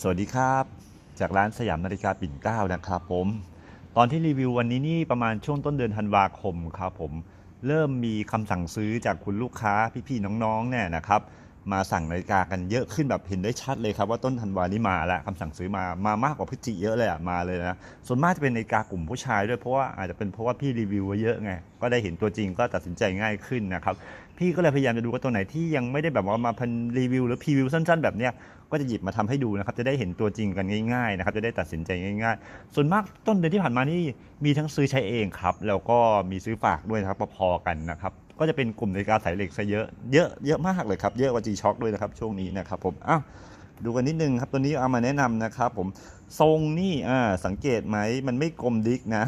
สวัสดีครับ จากร้านสยามนาฬิกาปิ่นเกล้านะครับผม ตอนที่รีวิววันนี้นี่ประมาณช่วงต้นเดือนธันวาคมครับผม เริ่มมีคำสั่งซื้อจากคุณลูกค้าพี่ๆน้องๆเนี่ยนะครับ มาสั่งนาฬิกากันเยอะขึ้นแบบเห็นได้ชัดเลยครับว่าต้นธันวานี้มาแล้วคำสั่งซื้อมามามากกว่าพฤศจิเยอะเลยอะมาเลยนะส่วนมากจะเป็นนาฬิกากลุ่มผู้ชายด้วยเพราะว่าอาจจะเป็นเพราะว่าพี่รีวิวไว้เยอะไงก็ได้เห็นตัวจริงก็ตัดสินใจง่ายขึ้นนะครับพี่ก็เลยพยายามจะดูว่าตัวไหนที่ยังไม่ได้แบบว่ามาพันรีวิวหรือพรีวิวสั้น ๆ แบบเนี้ยก็จะหยิบมาทำให้ดูนะครับจะได้เห็นตัวจริงกันง่ายๆนะครับจะได้ตัดสินใจง่าย ๆ ส่วนมากต้นเดือนที่ผ่านมานี่มีทั้งซื้อใช้เองครับแล้วก็มีซื้อฝากด้วยนะครับพอๆกันนะครับ ก็จะเป็นกลุ่มนาฬิกาสายเหล็กซะเยอะ เยอะเยอะมากเลยครับ เยอะกว่า G Shock ด้วยนะครับ ช่วงนี้นะครับผมอ้าวดูกันนิดนึงครับ ตัวนี้เอามาแนะนำนะครับผมทรงนี่อ่าสังเกตไหมมันไม่กลมดิกนะ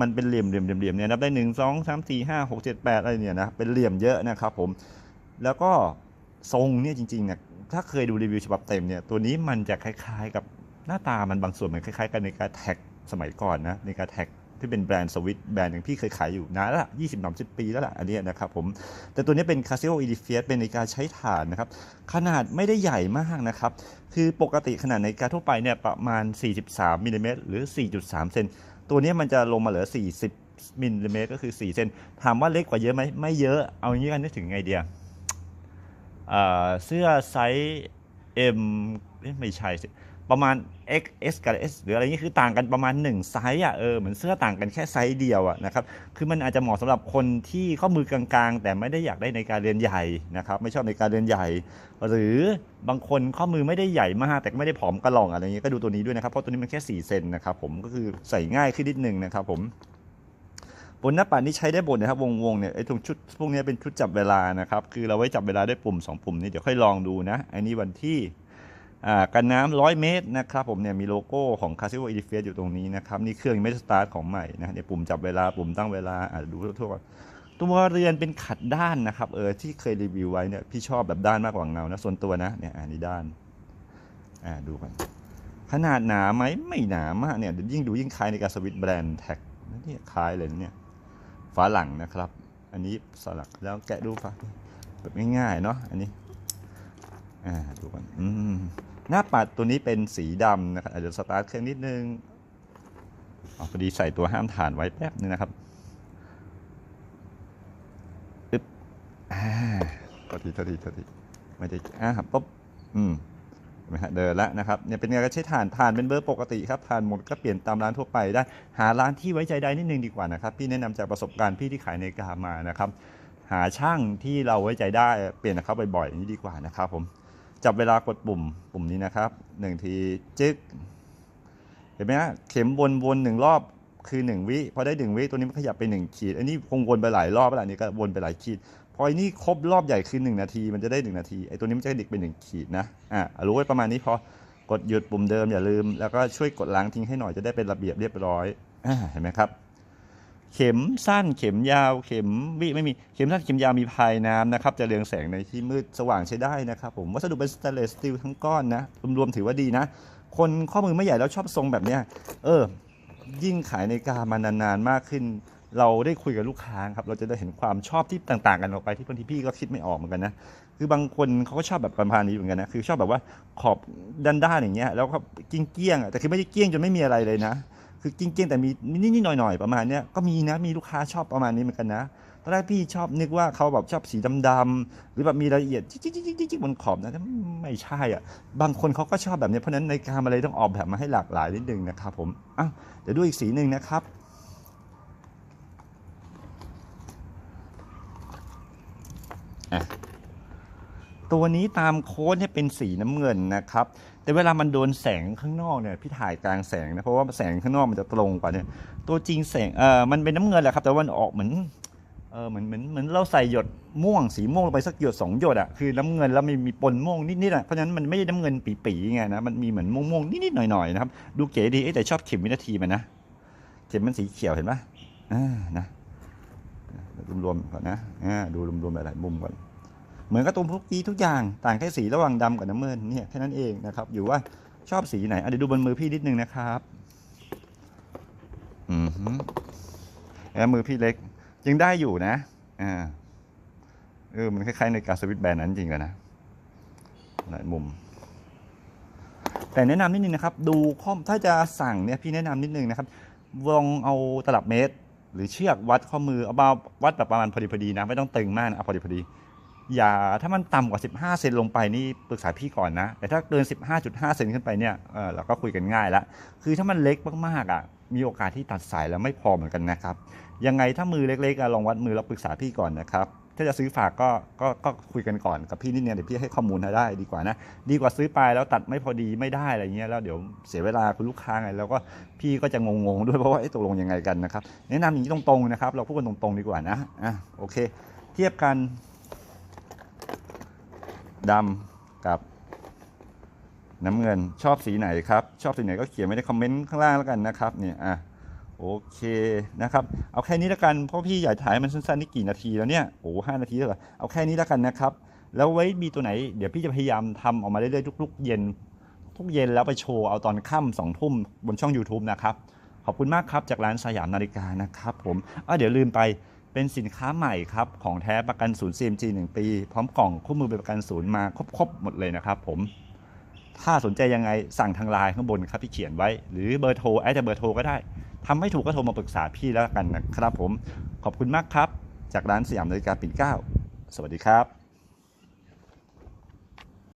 มันเป็นเหลี่ยมเหลี่ยมเหลี่ยมเหลี่ยมเนี่ยนับได้หนึ่งสองสามสี่ห้าหกเจ็ดแปดอะไรเนี่ยนะเป็นเหลี่ยมเยอะนะครับผมแล้วก็ทรงเนี่ยจริงๆเนี่ยถ้าเคยดูรีวิวฉบับเต็มเนี่ยตัวนี้มันจะคล้ายๆ กับหน้าตามันบางส่วนเหมันคล้ายๆ กันในการแท็กสมัยก่อนนะในการแท็ก ที่เป็นแบรนด์สวิตแบรนด์หนึ่งพี่เคยขายอยู่นานละยี่สิบสามสิบปีแล้วล่ะอันนี้นะครับผม แต่ตัวนี้เป็น Casio e d i f i a s เป็นนาฬิกาใช้ถ่านนะครับ ขนาดไม่ได้ใหญ่มากนะครับ คือปกติขนาดนาฬิกาทั่วไปเนี่ยประมาณ 43มิลลิเมตรหรือ 4.3 เซนตัวนี้มันจะลงมาเหลือ 40มิลลิเมตรก็คือ 4 เซนถามว่าเล็กกว่าเยอะไหมไม่เยอะเอาอย่างนี้กันนึกถึงไงเดียเสื้อไซส์ M เอ๊ะไม่ใช่ประมาณ X S กับ S หรืออะไรนี้คือต่างกันประมาณ 1 ไซส์อะเออเหมือนเสื้อต่างกันแค่ไซส์เดียวอะนะครับคือมันอาจจะเหมาะสำหรับคนที่ข้อมือกลางๆ แต่ไม่ได้อยากได้ในการเรียนใหญ่นะครับไม่ชอบในการเรียนใหญ่ หรือบางคนข้อมือไม่ได้ใหญ่มากแต่ไม่ได้ผอมกระหล่องอะไรอย่างเงี้ยก็ดูตัวนี้ด้วยนะครับเพราะตัวนี้มันแค่4เซนนะครับผมก็คือใส่ง่ายขึ้นนิดนึงนะครับผมบนหน้าปัดนี่ใช้ได้บนนะครับวงวงๆเนี่ยไอ้ตรงชุดพวกนี้เป็นชุดจับเวลานะครับคือเราไว้จับเวลาด้วยปุ่ม 2 ปุ่มนี้เดี๋ยวค่อยลองดูนะอันนี้วันที่ กันน้ำร้อยเมตรนะครับผมเนี่ยมีโลโก้ของ Casio e d i f i a s อยู่ตรงนี้นะครับ นี่เครื่องยังไม่สตาร์ทของใหม่นะเนี่ยปุ่มจับเวลาปุ่มตั้งเวลาอ่าดูทั่วๆตัวเรือนเป็นขัดด้านนะครับเออที่เคยรีวิวไว้เนี่ยพี่ชอบแบบด้านมากกว่าเงานะส่วนตัวนะเนี่ยอันนี้ด้านอ่าดูกันขนาดหนาไหมไม่หนามากเนี่ยยิ่งดูยิ่งคล้ายในการสวิตช์แบรนด์แท็กนี่คล้ายเลยเนี่ยฝาหลังนะครับ อันนี้สลักแล้วแกะดูฝาแบบง่ายๆเนาะอันนี้อ่าดูกันอืม หน้าปัดตัวนี้เป็นสีดำนะครับอาจจะสตาร์ทเครื่องนิดนึงอพอดีใส่ตัวห้ามฐานไว้แป๊บนึงนะครับอึ๊บอ่าโทษทีโทษทีโทษทีไม่ได้อ่าปุ๊บอืมเห็นไหมฮะเดินแล้วนะครับเนี่ยเป็นการใช้ถ่านถ่านเป็นเบอร์ปกติครับถ่านหมดก็เปลี่ยนตามร้านทั่วไปได้หาร้านที่ไว้ใจได้นิดนึงดีกว่านะครับพี่แนะนำจากประสบการณ์พี่ที่ขายนาฬิกามานะครับ หาช่างที่เราไว้ใจได้เปลี่ยนนะครับบ่อยๆนี้ดีกว่านะครับผม จับเวลากดปุ่มปุ่มนี้นะครับหนึ่งทีจึ๊กเห็นไหมฮะเข็มวนวนหนึ่งรอบคือหนึ่งวิพอได้หนึ่งวิตัวนี้มันขยับไปหนึ่งขีด อันนี้คงวนไปหลายรอบแล้วอันนี้ก็วนไปหลายขีด พอไอ้นี่ครบรอบใหญ่คือ 1 นาที มันจะได้ 1 นาทีไอ้ตัวนี้มันจะดิกเป็น1ขีดนะอะรู้ไว้ประมาณนี้พอกดหยุดปุ่มเดิมอย่าลืม แล้วก็ช่วยกดล้างทิ้งให้หน่อยจะได้เป็นระเบียบเรียบร้อยอเห็นไหมครับ เข็มสั้นเข็มยาวเข็มวิไม่มีเข็มสั้นเข็มยาวมีพายน้ำนะครับจะเรืองแสงในที่มืดสว่างใช้ได้นะครับผมวัสดุเป็นสแตนเลสสตีลทั้งก้อนนะรวมๆถือว่าดีนะ คนข้อมือไม่ใหญ่แล้วชอบทรงแบบเนี้ยเออ ยิ่งขายในกามานานๆมากขึ้น เราได้คุยกับลูกค้าครับเราจะได้เห็นความชอบที่ต่าง ๆ กันออกไปที่บางทีพี่ก็คิดไม่ออกเหมือนกันนะคือบางคนเขาก็ชอบแบบประมาณนี้เหมือนกันนะคือชอบแบบว่าขอบด้านๆอย่างเงี้ยแล้วก็เกี้ยงๆแต่คือไม่ได้เกี้ยงจนไม่มีอะไรเลยนะ คือจริงเก่งๆ แต่มีนิดๆหน่อยๆประมาณเนี้ยก็มีนะมีลูกค้าชอบประมาณนี้เหมือนกันนะตอนแรกพี่ชอบนึกว่าเขาแบบชอบสีดำๆหรือแบบมีรายละเอียดจิ๊กๆๆๆบนขอบนะไม่ใช่อะบางคนเขาก็ชอบแบบนี้เพราะฉะนั้นในการอะไรต้องออกแบบมาให้หลากหลายนิดนึงนะครับผมอ้าวเดี๋ยวดูอีกสีหนึ่งนะครับ ตัวนี้ตามโค้ดเนี่ยเป็นสีน้ำเงินนะครับ แต่เวลามันโดนแสงข้างนอกเนี่ยพี่ถ่ายกลางแสงนะเพราะว่าแสงข้างนอกมันจะตรงกว่าเนี่ยตัวจริงแสงเออมันเป็นน้ำเงินแหละครับแต่ว่ามันออกเหมือนเออเหมือนเหมือนเหมือนเราใส่หยดม่วงสีม่วงลงไปสักหยดสองหยดอะคือน้ำเงินแล้วมีมีปนม่วงนิดๆอะเพราะฉะนั้นมันไม่ได้น้ำเงินปีๆไงนะมันมีเหมือนม่วงๆนิดๆหน่อยๆนะครับดูเก๋ดีเอ๊ะแต่ชอบเข็มวินาทีมันนะเข็มมันสีเขียวเห็นปะอ่านะรวมๆก่อนนะอ่าดูรวมๆหลายๆมุมก่อน เหมือนกับตัวพวกนี้ทุกอย่างต่างแค่สีระหว่างดำกับน้ำเงินเนี่ยแค่นั้นเองนะครับ อยู่ว่าชอบสีไหนอะเดี๋ยวดูบนมือพี่นิดนึงนะครับอือแล้วมือพี่เล็ก ยังได้อยู่นะอ่าเออมันคล้ายๆในการสวิตแบรนด์นั้นจริงกันนะหลายมุม แต่แนะนำนิดนึงนะครับ ดูข้อมถ้าจะสั่งเนี่ยพี่แนะนำนิดนึงนะครับลองเอาตลับเมตร หรือเชือกวัดข้อมือเอามาวัดแบบประมาณพอดีพอดีนะ ไม่ต้องตึงมากนะเอาพอดีพอดี อย่าถ้ามันต่ำกว่า 15 เซนลงไปนี่ปรึกษาพี่ก่อนนะ แต่ถ้าเกิน 15.5 เซนขึ้นไปเนี่ยเออเราก็คุยกันง่ายละคือถ้ามันเล็กมากๆอะมีโอกาสที่ตัดสายแล้วไม่พอเหมือนกันนะครับ ยังไงถ้ามือเล็กๆอะลองวัดมือแล้วปรึกษาพี่ก่อนนะครับ ถ้าจะซื้อฝากก็ก็ก็คุยกันก่อนกับพี่นิดนึงเดี๋ยวพี่ให้ข้อมูลให้ได้ดีกว่านะ ดีกว่าซื้อไปแล้วตัดไม่พอดีไม่ได้อะไรเงี้ยแล้วเดี๋ยวเสียเวลาคุณลูกค้าไงแล้วก็พี่ก็จะงงๆด้วยเพราะว่าไอ้ตกลงยังไงกันนะครับแนะนำอย่างนี้ตรงๆนะครับ เราพูดกันตรงๆดีกว่านะอะโอเค เทียบกัน ดำกับน้ำเงินชอบสีไหนครับ ชอบสีไหนก็เขียนไว้ในคอมเมนต์ข้างล่างแล้วกันนะครับเนี่ยอะโอเคนะครับ เอาแค่นี้แล้วกันเพราะพี่อยากถ่ายมันสั้นๆนี่กี่นาทีแล้วเนี่ยโอ้ห้านาทีแล้วเหรอเอาแค่นี้แล้วกันนะครับ แล้วไว้มีตัวไหน เดี๋ยวพี่จะพยายามทำออกมาเรื่อยๆทุกๆเย็น ทุกเย็นแล้วไปโชว์เอาตอนค่ำสองทุ่มบนช่อง YouTube นะครับ ขอบคุณมากครับจากร้านสยามนาฬิกานะครับผมอะเดี๋ยวลืมไป เป็นสินค้าใหม่ครับ ของแท้ประกันศูนย์ CMG 1 ปี พร้อมกล่องคู่มือประกันศูนย์มาครบๆหมดเลยนะครับผม ถ้าสนใจยังไงสั่งทางไลน์ข้างบนครับพี่เขียนไว้ หรือเบอร์โทรแอดเบอร์โทรก็ได้ทำไม่ถูกก็โทรมาปรึกษาพี่แล้วกันนะครับผม ขอบคุณมากครับ จากร้านสยามนาฬิกาปิ่นเกล้า สวัสดีครับ